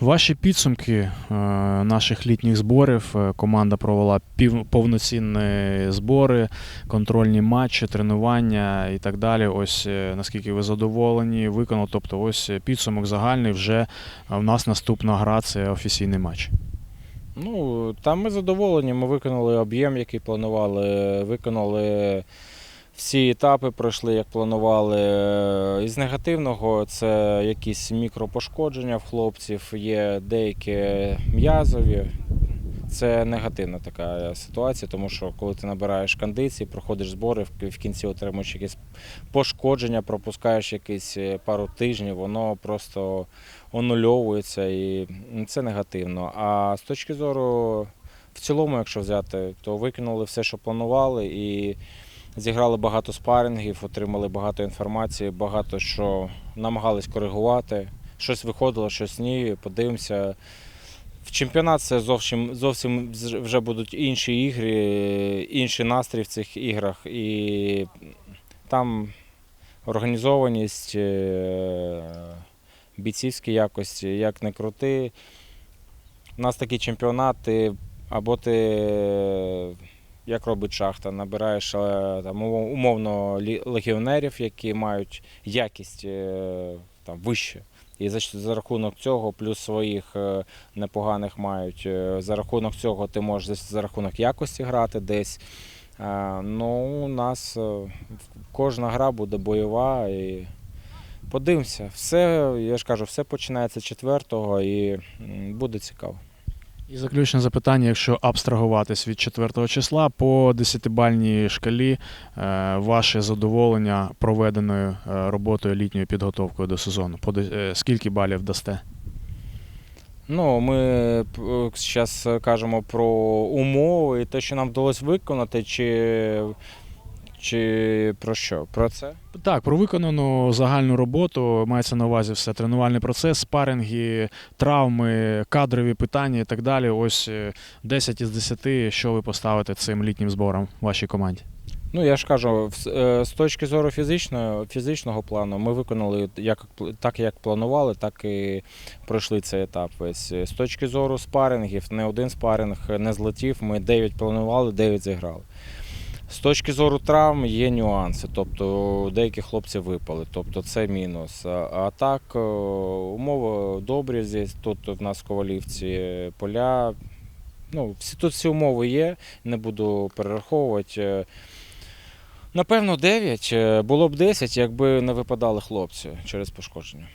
Ваші підсумки е, наших літніх зборів. Е, Команда провела повноцінні збори, контрольні матчі, тренування і так далі. Ось е, наскільки ви задоволені, виконали. Тобто, ось підсумок загальний. Вже в нас наступна гра це офіційний матч. Ну, там ми задоволені. Ми виконали об'єм, який планували, виконали всі етапи, пройшли, як планували. Із негативного це якісь мікропошкодження в хлопців, є деякі м'язові. Це негативна така ситуація, тому що коли ти набираєш кондиції, проходиш збори, в кінці отримуєш якесь пошкодження, пропускаєш якісь е, пару тижнів, воно просто онульовується і це негативно. А з точки зору, в цілому, якщо взяти, то викинули все, що планували, і зіграли багато спарингів, отримали багато інформації, багато що намагались коригувати. Щось виходило, щось ні. Подивимося. В чемпіонат це зовсім, зовсім вже будуть інші ігри, інший настрій в цих іграх. І там організованість, е, бійцівські якості, як не крути. У нас такі чемпіонати, або ти, як робить шахта, набираєш е, там, умовно легіонерів, які мають якість е, там, вище. І за, за рахунок цього, плюс своїх е, непоганих мають. За рахунок цього ти можеш за, рахунок якості грати десь. Ну, у нас кожна гра буде бойова і подивимося. Все, я ж кажу, все починається з четвертого і буде цікаво. І заключне запитання, якщо абстрагуватись від 4 числа по 10-бальній шкалі, е, ваше задоволення проведеною е, роботою літньою підготовкою до сезону. Е, скільки балів дасте? Ну, ми зараз кажемо про умови і те, що нам вдалося виконати, чи, чи про що? Про це? Так, про виконану загальну роботу мається на увазі все тренувальний процес, спаринги, травми, кадрові питання і так далі. Ось е, 10 із 10, що ви поставите цим літнім зборам вашій команді. Ну, я ж кажу, е, з точки зору фізичного, фізичного плану, ми виконали як, так, як планували, так і пройшли цей етап. Весь. З точки зору спарингів, не один спаринг не злетів, ми 9 планували, 9 зіграли. З точки зору травм є нюанси, тобто деякі хлопці випали, тобто це мінус. А, так, е, умови добрі здесь, тут в нас в Ковалівці поля. Ну, всі, тут всі умови є, не буду перераховувати. Е, Напевно, 9. Було б 10, якби не випадали хлопці через пошкодження.